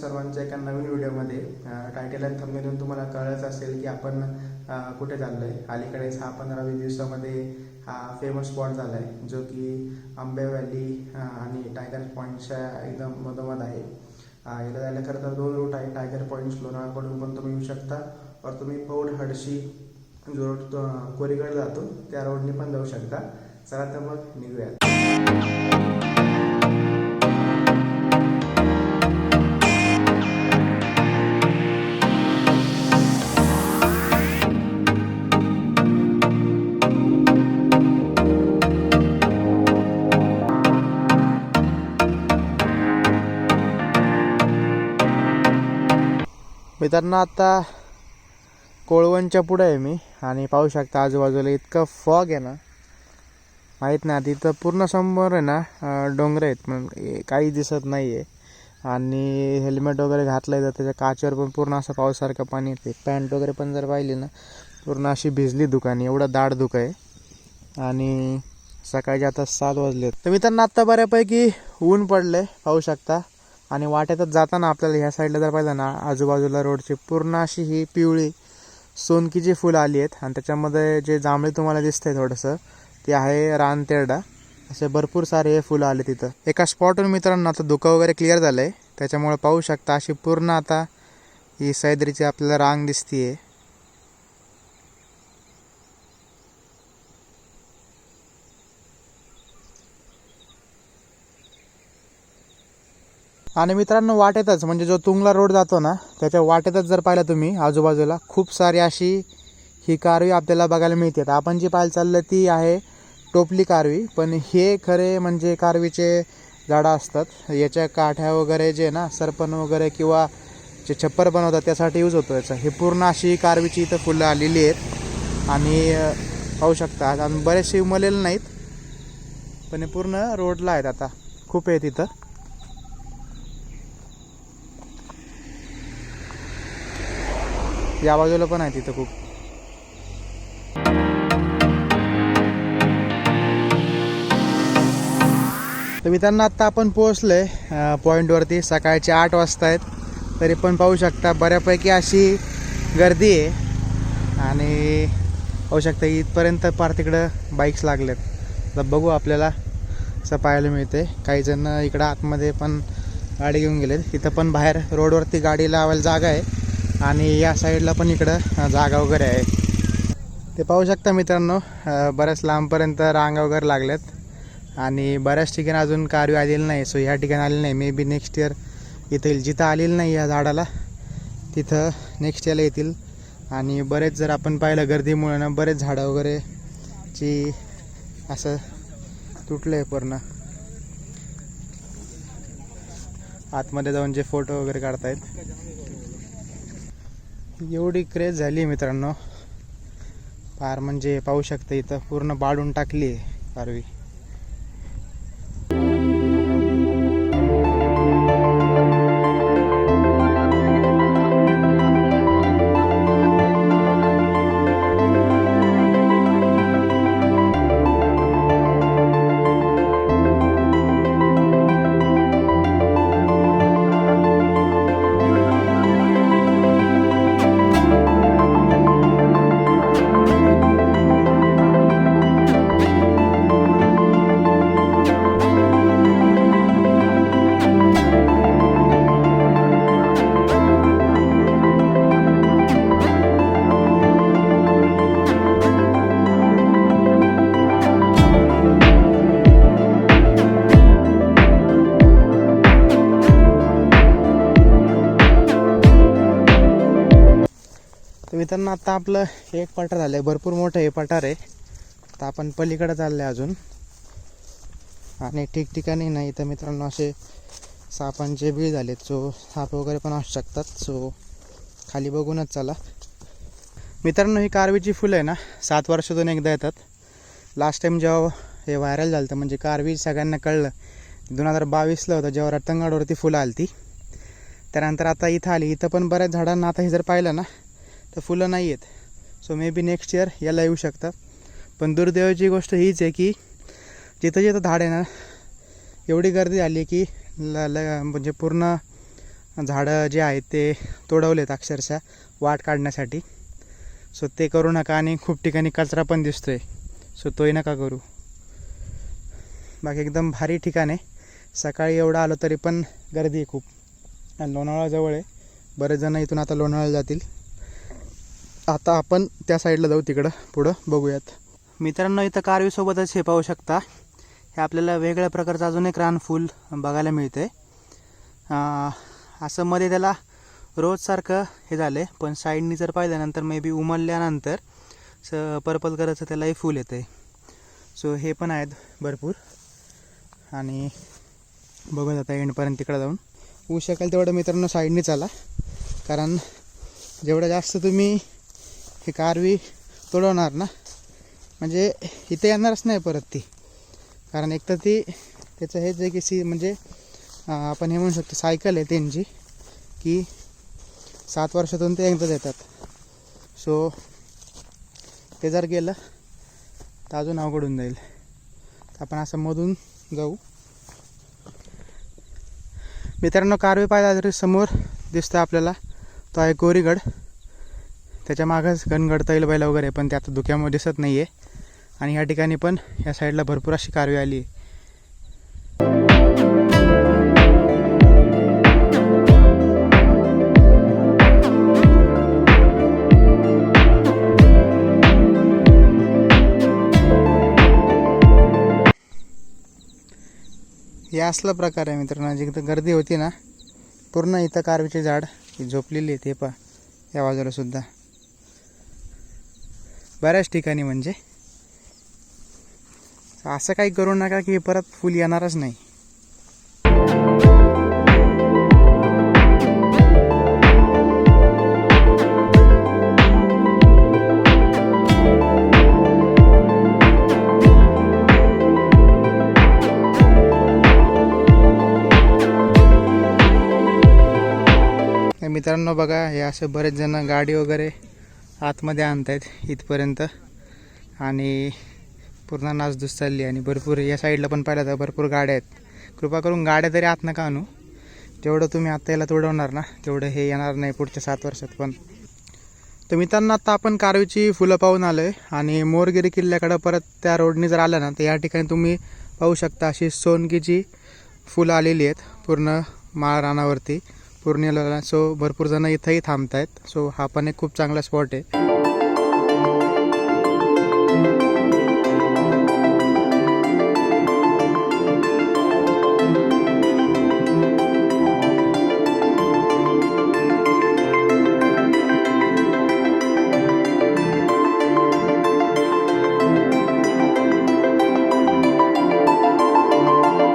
सर्वांच्या एका नवीन व्हिडिओमध्ये टायटल आणि थंबनेलून तुम्हाला कळलंच असेल की आपण कुठे चाललो आहे अलीकडेच हा पंधरा वीस दिवसामध्ये हा फेमस स्पॉट झाला आहे जो की आंबे व्हॅली आणि टायगर पॉईंटच्या एकदम मधोमध आहे. इथं याला जायला खरं तर दोन रूट आहे टायगर पॉईंट लोणावळाकडून पण तुम्ही येऊ शकता और तुम्ही पौड हडशी जो रोड कोरीकडे कोरीगड जातो त्या रोडने पण जाऊ शकता. चला तर मग निघूयात. मित्रांनो आता कोळवणच्या पुढं आहे मी आणि पाहू शकता आजूबाजूला इतकं फॉग आहे ना. माहीत नाही तिथं पूर्ण समोर आहे ना डोंगर आहेत पण काही दिसत नाही आहे आणि हेल्मेट वगैरे घातलं आहे तर त्याच्या काचेवर पण पूर्ण असं पावसासारखं पाणी येते पॅन्ट वगैरे पण जर पाहिली ना पूर्ण अशी भिजली दुकान एवढं दाड दुख आहे. आणि सकाळचे आता सात वाजले तर मित्रांनो आत्ता बऱ्यापैकी ऊन पडले पाहू शकता. आणि वाटेतच जाताना आपल्याला ह्या साईडला जर पाहिलं ना आजूबाजूला रोडची पूर्ण अशी ही पिवळी सोनकीची फुलं आली आहेत. आणि त्याच्यामध्ये जे जांभळे तुम्हाला दिसतंय थोडंसं ते आहे रानतेरडा. असे भरपूर सारे हे फुलं आले तिथं. एका स्पॉटवर मित्रांनो आता धुकं वगैरे क्लिअर झालं आहे त्याच्यामुळे पाहू शकता अशी पूर्ण आता ही सह्याद्रीची आपल्याला रांग दिसते आहे आणि मित्रांनो वाटेतच म्हणजे जो तुंगला रोड जातो ना त्याच्या वाटेतच जर पाहिलं तुम्ही आजूबाजूला खूप सारी अशी ही कारवी आपल्याला बघायला मिळते आपण जी पाहायला चाललं ती आहे टोपली कारवी पण हे खरे म्हणजे कारवीचे झाडं असतात. याच्या काठ्या वगैरे जे ना सरपण वगैरे किंवा जे छप्पर बनवतात त्यासाठी यूज होतो याचा. हे पूर्ण अशी कारवीची इथं फुलं आलेली आहेत. आणि पाहू शकता आणि बरेचसे उमलेले नाहीत पण हे पूर्ण रोडला आहेत आता. खूप आहेत इथं. या बाजूला पण आहे तिथं खूप. तर मित्रांनो आत्ता आपण पोहोचलोय आहे पॉईंटवरती सकाळचे आठ वाजता आहेत. तरी पण पाहू शकता बऱ्यापैकी अशी गर्दी आहे. आणि पाहू शकता इथपर्यंत पार तिकडं बाईक्स लागलेत. तर बघू आपल्याला असं पाहायला मिळते काही जण इकडं आतमध्ये पण गाडी घेऊन गेलेत. इथं पण बाहेर रोडवरती गाडी लावायला जागा आहे. आणि या साईडला पण इकडं जागा वगैरे आहे. ते पाहू शकता मित्रांनो बऱ्याच लांबपर्यंत रांगा वगैरे लागल्यात. आणि बऱ्याच ठिकाणी अजून कारवी आलेली नाही सो ह्या ठिकाणी आलेली नाही. मे बी नेक्स्ट इयर इथं जिथं आलेली नाही या झाडाला तिथं नेक्स्ट इयरला येतील. आणि बरेच जर आपण पाहिलं गर्दीमुळे ना बरेच झाडं वगैरे ची असं तुटलं आहे पूर्ण. आतमध्ये जाऊन जे फोटो वगैरे काढतायत. एवढी क्रेज झाली मित्रांनो. फार म्हणजे पाहू शकता इथं. पूर्ण बाळून टाकली आहे पारवी. मित्रांनो आता आपलं एक पठार झालं आहे भरपूर मोठं हे पठार आहे. तर आपण पलीकडे चाललं आहे अजून. आणि ठिकठिकाणी नाही इथं मित्रांनो असे सापांचे बीळ झालेत सो साप वगैरे पण असू शकतात. सो खाली बघूनच चला. मित्रांनो ही कारवीची फुलं आहे ना सात वर्षातून एकदा येतात. लास्ट टाईम जेव्हा हे व्हायरल झालं होतं म्हणजे कारवी सगळ्यांना कळलं. दोन हजार बावीसला होतं जेव्हा रत्नगडवरती फुलं आली ती त्यानंतर आता इथं आली. इथं पण बऱ्याच झाडांना आता हे जर पाहिलं ना तर फुलं नाही आहेत. So may be next year याला येऊ शकतात. पण दुर्दैवाची गोष्ट हीच आहे की जिथं जिथं झाड आहे ना एवढी गर्दी झाली की ल ल म्हणजे पूर्ण झाडं जे आहेत ते तोडवलेत अक्षरशः वाट काढण्यासाठी. सो ते करू नका आणि खूप ठिकाणी कचरा पण दिसतोय. सो तोही नका करू. बाकी एकदम भारी ठिकाण आहे. सकाळी एवढं आलो तरी पण गर्दी आहे खूप. आणि लोणावळाजवळ आहे. बरेच जण इथून आता लोणावळा जातील. आता आपण त्या साईडला जाऊ तिकडं. पुढं बघूयात. मित्रांनो इथं कारवीसोबतच हे पाहू शकता. हे आपल्याला वेगळ्या प्रकारचं अजून एक रानफूल बघायला मिळतं आहे असं मध्ये त्याला रोजसारखं हे झालं आहे पण साईडनी जर पाहिल्यानंतर मे बी उमलल्यानंतर स पर्पल कलरचं त्यालाही फूल येतं आहे सो हे पण आहेत भरपूर. आणि बघूयात आता एंडपर्यंत तिकडं जाऊन. होऊ शकेल तेवढं मित्रांनो साईडनी चाला. कारण जेवढं जास्त तुम्ही हे कारवी तोडवणार ना? म्हणजे इथे येणारच नाही परत ती. कारण एक तर ती त्याचं हेच आहे की सी म्हणजे आपण हे म्हणू शकतो सायकल आहे त्यांची की सात वर्षातून ते एकदा देतात. सो ते जर गेलं तर अजून अवघड होऊन जाईल. तर आपण असं मधून जाऊ. मित्रांनो कारवे पाहिला तरी समोर दिसतं आपल्याला तो आहे कोरीगड. त्याच्या मागंच गणगड तैलबैला वगैरे पण ते आता धुक्यामुळे दिसत नाही आहे आणि या ठिकाणी पण या साईडला भरपूर अशी कारवी आली आहे. हे असला प्रकार आहे मित्रांनो. जिथं गर्दी होती ना पूर्ण इथं कारवीचे झाड झोपलेली आहे ते पा या बाजूला सुद्धा. बऱ्याच ठिकाणी म्हणजे. असं काही करू नका की परत फुल येणारच नाही. मित्रांनो बघा हे असे बरेच जण गाडी वगैरे आतमध्ये आणत आहेत इथपर्यंत. आणि पूर्ण नासधूस चालली आणि भरपूर या साईडला पण पाहिलं तर भरपूर गाड्या आहेत. कृपा करून गाड्या तरी आत नका आणू. जेवढं तुम्ही आत्ता याला तोडवणार ना तेवढं हे येणार नाही पुढच्या सात वर्षात पण. तर मित्रांनो आत्ता आपण कारवीची फुलं पाहून आलो आहे आणि मोरगिरी किल्ल्याकडं परत त्या रोडने जर आलं ना तर या ठिकाणी तुम्ही पाहू शकता अशी सोनकीची फुलं आलेली आहेत पूर्ण माळ रानावरती पूर्णिला सो भरपूर जण इथंही थांबत आहेत सो हा पण एक खूप चांगला स्पॉट आहे.